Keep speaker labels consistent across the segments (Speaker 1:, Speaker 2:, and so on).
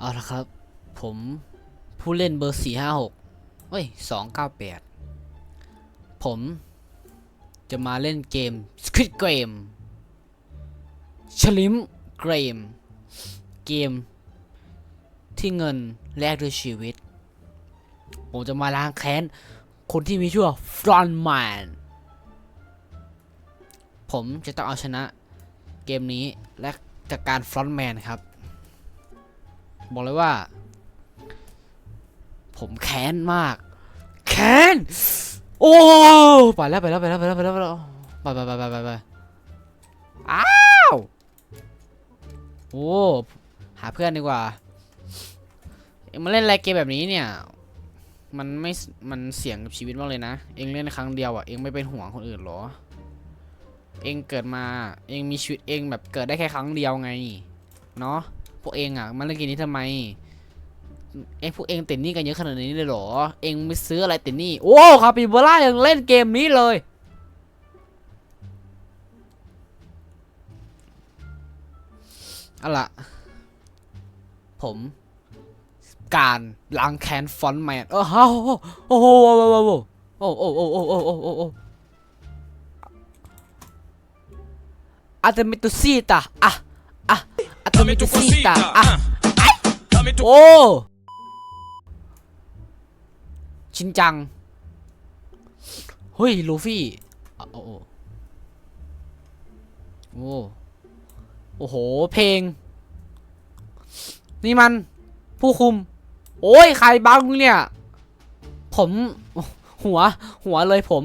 Speaker 1: เอาละครับ ผมผู้เล่นเบอร์สี่ห้าหกเฮ้ยสองเก้าแปดผมจะมาเล่นเกม Squid Game ชลิมเกมเกม ที่เงินแลกด้วยชีวิต ผมจะมาล้างแค้น คนที่มีชื่อว่าฟรอนแมนผมจะต้องเอาชนะเกมนี้และจากการฟรอนแมนครับ บอกเลยว่า ผมแค้นมาก แค้น โอ้ไปแล้วไปแล้วไปแล้วไปแล้วไปแล้วไปแล้วไปไปไปไปไปอ้าวโอ้หาเพื่อนดีกว่าเอ็งมาเล่นอะไรเกมแบบนี้เนี่ย มันไม่ มันเสี่ยงกับชีวิตมากเลยนะ เองเล่นครั้งเดียวอะ เองไม่เป็นห่วงคนอื่นหรอ เองเกิดมา เองมีชีวิตเองแบบเกิดได้แค่ครั้งเดียวไง เนาะ พวกเองอะมาเล่นเกมนี้ทำไมเองพวกเองติดหนี้กันเยอะขนาดนี้เลยเหรอ เองไม่ซื้ออะไรติดหนี้ โอ้คาปิบาร่ายังเล่นเกมนี้เลย เอาล่ะ ผม การล้างแค้นฟอนต์แมนเออฮะโอ้โหโอ้โหโอ้โหโอ้โหโอ้โหโอ้โหโอ้โหอาเตมิตุซีตาอะอะ
Speaker 2: Dame
Speaker 1: ตุ
Speaker 2: tu
Speaker 1: ซีตา
Speaker 2: cosita,
Speaker 1: อะ
Speaker 2: ah. Dame tu
Speaker 1: โอ้ ชินจัง เฮ้ย ลูฟี่อะโอ้โอ้โอ้โอ้โห เพลง นี่มัน ผู้คุม โอ้ย ใครบังเนี่ย ผม หัว หัวเลยผม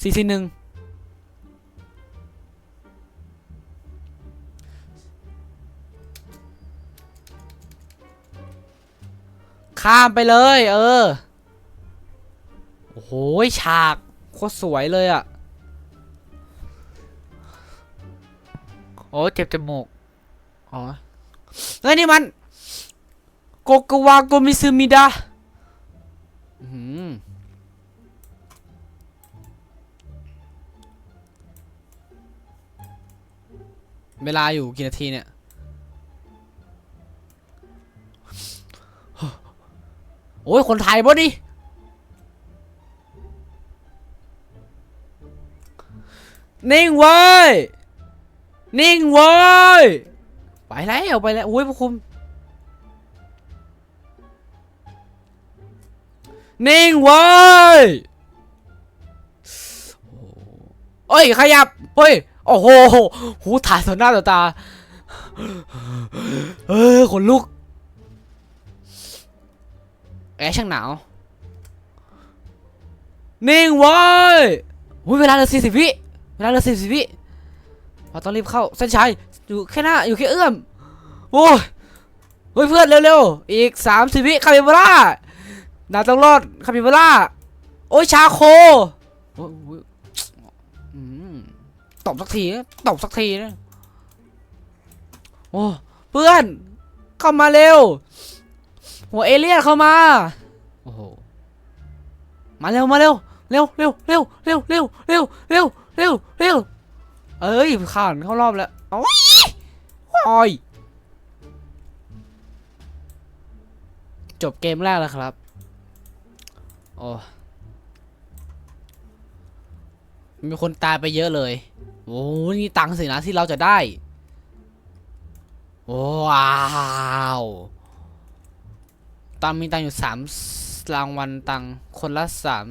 Speaker 1: ซีซีหนึ่ง ข้ามไปเลย เออ โอ้โหฉากโคตรสวยเลยอะ่ะ โอ้เจ็บจมูก อ๋อเฮ้ยนี่มัน โกกวาโกมิซึมิดะอื้อหือเวลาอยู่กี่นาทีเนี่ย โอ้ย คนไทยบ่ดินิ่งเว้ย นิ่งเว้ย ไปแล้วไปแล้วโอ้ยพวกคุณนิ่งเว้ยโอ้ย ขยับ เฮ้ย โอ้โห หูถ่ายต่อหน้าต่อตา เออขนลุก แอร์ช่างหนาว นิ่งเว้ยอุ้ยเวลาเหลือสี่สิบวิเวลาเหลือสี่สิบวิเราต้องรีบเข้าเส้นชัยอยู่แค่หน้าอยู่แค่เอื้อมโอ้ยเฮ้ยเพื่อนเร็วๆ อีกสามสิบวิคาปิบาร่านาต้องรอดคาปิบาร่าโอ้ยชาโคโอ้ยโอ้ยอืมตบสักทีตบสักทีนะโอ้เพื่อน เข้ามาเร็ว หัวเอเลี่ยนเข้ามา โอ้โห มาเร็วมาเร็ว เร็วเร็วเร็วเร็วเร็วเร็วเร็วเร็วเร็วเอ้ยข่านเข้ารอบแล้วโอ้ยโอ้ยจบเกมแรกแล้วครับ โอ้มีคนตายไปเยอะเลย โอ้นี่ตังค์สินะที่เราจะได้ ว้าว ตังมีตังค์อยู่สามรางวัลตังค์คนละสาม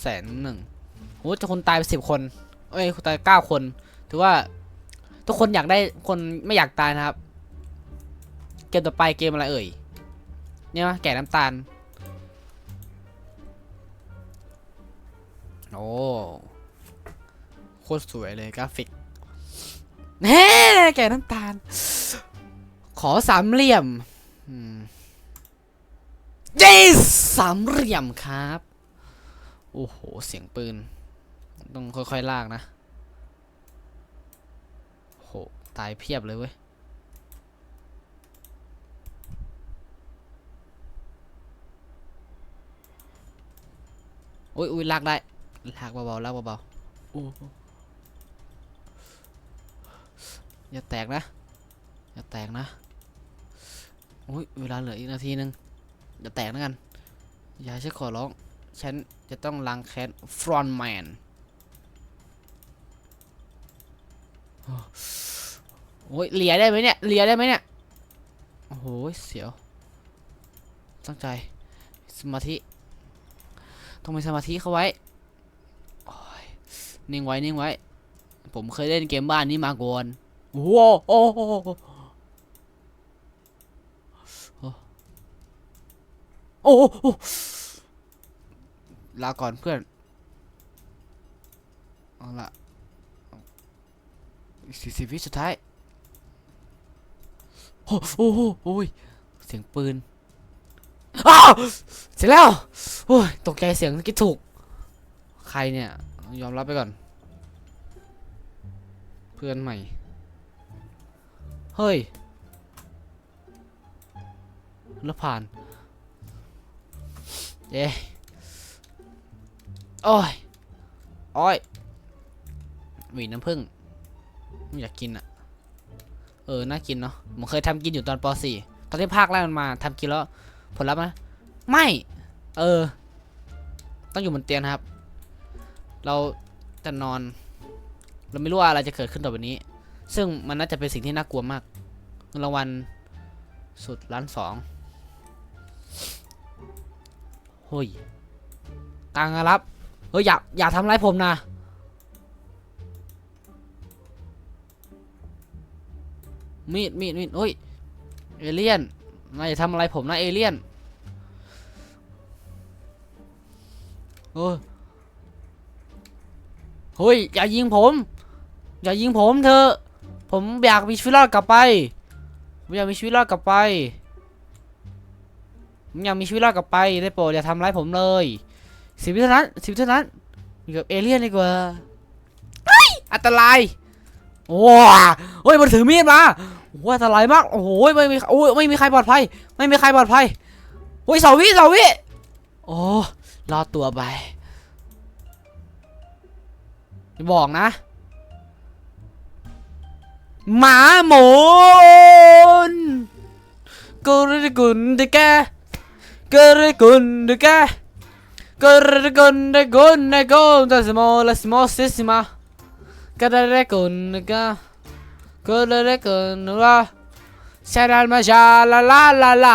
Speaker 1: แสนหนึ่งโอ้จะคนตายไปสิบคนเอ้ยตายเก้าคน ถือว่าทุกคนอยากได้คนไม่อยากตายนะครับ เกมต่อไปเกมอะไรเอ่ย เนี่ยแก่น้ำตาล โอ้โคตรสวยเลยกราฟิกแน่แก่น้ำตาล ขอสามเหลี่ยม yes สามเหลี่ยมครับ โอ้โห เสียงปืน ต้องค่อยๆลากนะ โห ตายเพียบเลยเว้ย อุ้ยอุ้ยลากได้ ลากเบาๆลากเบาๆออย่าแตกนะ อย่าแตกนะโอ้ยเวลาเหลืออีกนาทีหนึง เดี๋ยวแตกแล้วกัน อย่าให้ขอร้อง ฉันจะต้องล้างแค้นฟรอนแมนโอ้ยเหลียได้ไหมเนี่ยเหลียได้ไหมเนี่ย โอ้โห เสียว ตั้งใจ สมาธิ ต้องมีสมาธิเข้าไว้ นิ่งไว้ นิ่งไว้ ผมเคยเล่นเกมบ้านนี้มาก่อน โอ้โห โอ้โหโอ้โหโอ้โหลาก่อนเพื่อน เอาละสี่สิบวิสุดท้าย โอ้โหโอ้โหโอ้ยเสียงปืน อ้าวเสร็จแล้ว โอ้ย ตกใจเสียงเมื่อกี้ถูก ใครเนี่ย ยอมรับไปก่อน เพื่อนใหม่ เฮ้ย แล้วผ่าน เย้โอ้ยโอ้ยหวีน้ำผึ้งไม่อยากกินอะเออ น่ากินเนาะผมเคยทำกินอยู่ตอนป .4 ตอนที่ภาคแรกมันมาทำกินแล้ว ผลลัพธ์นะไม่ เออ ต้องอยู่บนเตียงครับ เราจะนอน เราไม่รู้ว่าอะไรจะเกิดขึ้นต่อไปนี้ ซึ่งมันน่าจะเป็นสิ่งที่น่ากลัวมากรางวัลสุดล้านสอง เฮ้ยตังครับ เฮ้ย อย่า อย่าทำร้ายผมนะ มีด มีด มีดเฮ้ย เอเลี่ยนนายทำอะไรผมนะเอเลี่ยนโอ้ยเฮ้ย อย่ายิงผม อย่ายิงผมเถอผมอยากมีชีวิตรอดกลับไป ผมอยากมีชีวิตรอดกลับไป ผมอยากมีชีวิตรอดกลับไปได้โปรดอย่าทำร้ายผมเลยสิบวิเท่านั้นสิบวิเท่านั้นอยู่กับเอเลี่ยนดีกว่าเฮ้ยอันตรายว้าเฮ้ยมันถือมีดมาโอ้โหอันตรายมากโอ้โหไม่มีโอ้ยไม่มีใครปลอดภัย ไม่มีใครปลอดภัยโอ้ยเสาวิเสาวิโอ้รอดตัวไปอย่าบอกนะ หมาหมุนกุรกุนเดแกกุรกุนเดแก กุรกุนเดกุนเดกุนตัสโมลาสโมซิสมากุรกุนเดกากุรกุนลาชาดันมาชาลาลา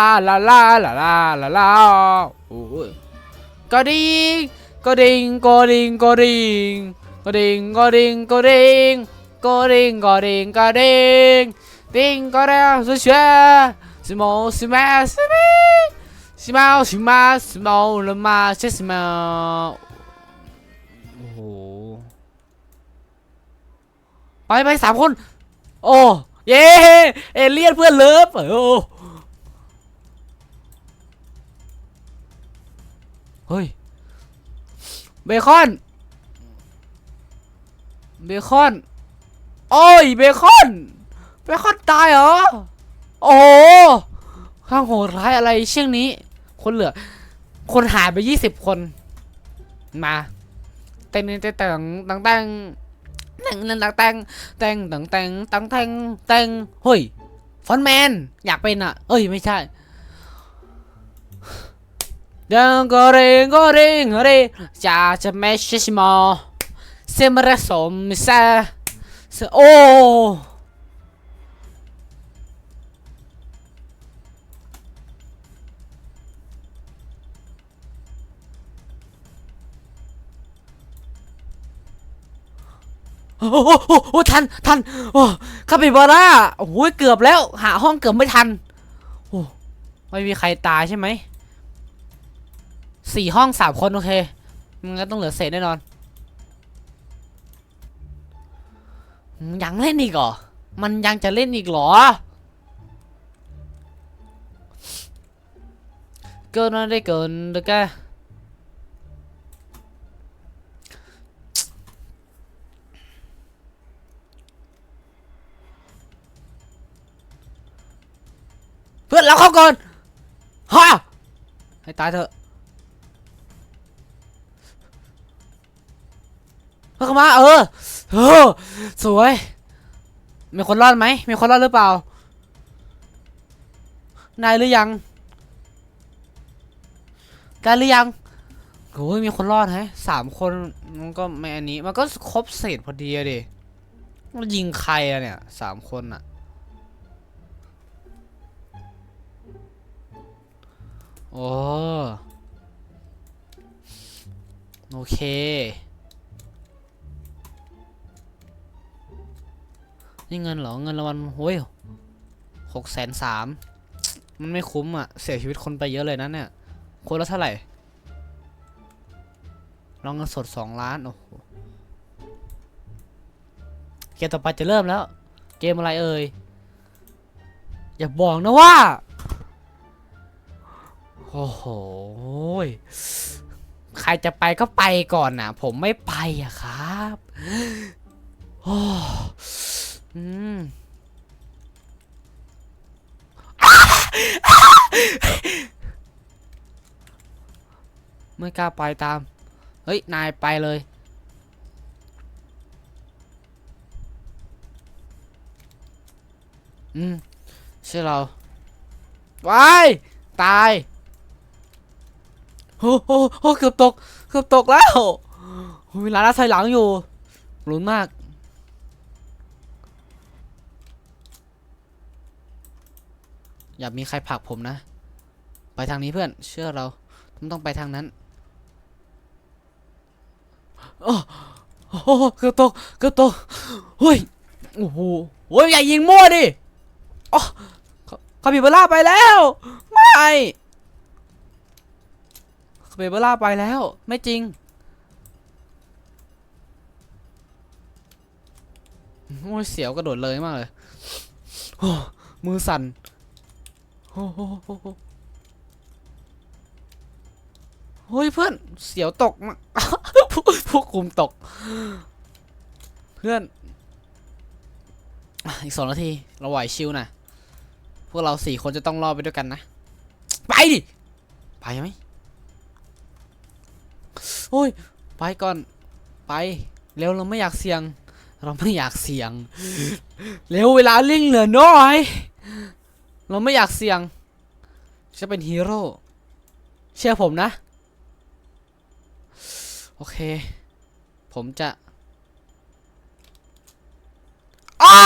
Speaker 1: ชิมาชิมาสมอลลมาเชสมาโอ้โห ไปไปสามคน โอ้ เยเอเลียนเพื่อนเลิฟเฮ้ย เบคอน เบคอน โอ้ย เบคอน เบคอนตายเหรอ โอ้ข้างโหดร้ายอะไรเช่นนี้ คนเหลือ คนหายไปยี่สิบคนมาเต้นเต้นแต่งตังแต่งแต่งนั่ตังแต่งแต่งตังแต่งตังแต่งแต่งเฮ้ยฟอนแมนอยากเป็นอะ เอ้ยไม่ใช่ดังก็เร่งก็เร่งเร่จะจะไม่ใช่หมอเสมรสมเสโอ้ โอ้โหโอ้ทันทันโอ้คาปิบาร่าโอ้โหเกือบแล้ว หาห้องเกือบไม่ทันโอ้ไม่มีใครตายใช่ไหมสี่ห้องสามคนโอเคมันก็ต้องเหลือเศษแน่นอนยังเล่นอีกเหรอ มันยังจะเล่นอีกเหรอ เกินอะไรเกินเด็กแก เพื่อนเราเข้าก่อนฮะให้ตายเถอะเพื่อนเข้ามาเออเออสวยมีคนรอดไหมมีคนรอดหรือเปล่านายหรือยังได้หรือยังโอ้ยมีคนรอดแฮะสามคนมันก็ไม่อันนี้มันก็ครบเศษพอดีอะดิมันยิงใครอะเนี่ยสามคนอะ โอ้โอเค นี่เงินเหรอ เงินรางวัลโอ้ยหกแสนสามมันไม่คุ้มอะ เสียชีวิตคนไปเยอะเลยนะเนี่ย คนละเท่าไหร่ลองเงินสดสองล้าน โอ้โห เกมต่อไปจะเริ่มแล้ว เกมอะไรเอ่ย อย่าบอกนะว่า โอ้โห ใครจะไปก็ไปก่อนนะผมไม่ไปอะครับโอ้อืมไม่กล้าไปตาม เฮ้ย นายไปเลย อืมใช่เราวายตาย โอ้โหโอ้เกือบตก เกือบตกแล้วเวลานับถอยหลังอยู่ลุ้นมาก อย่ามีใครผลักผมนะ ไปทางนี้เพื่อน เชื่อเรามันต้องไปทางนั้น โอ้โหเกือบตก เกือบตกเฮ้ย โอ้โหโอ้ยอย่ายิงมั่วดิ อ๋อคาปิบาร่าไปแล้ว ไม่ คาปิบาร่าไปแล้ว ไม่จริงโอ้ยเสียวกระโดดเลยมากเลยโอ้มือสั่นโอ้โหโอ้โหเฮ้ยเพื่อนเสียวตกมากผู้ผู้คุมตก เพื่อน อีกสองนาที เราไหวชิวนะ พวกเราสี่คนจะต้องรอดไปด้วยกันนะ ไปดิ ไปไหม โอ้ย ไปก่อน ไป เร็วเราไม่อยากเสี่ยง เราไม่อยากเสี่ยง เร็วเวลาเร่งเหลือน้อย เราไม่อยากเสี่ยง จะเป็นฮีโร่ เชื่อผมนะ โอเค ผมจะอ้า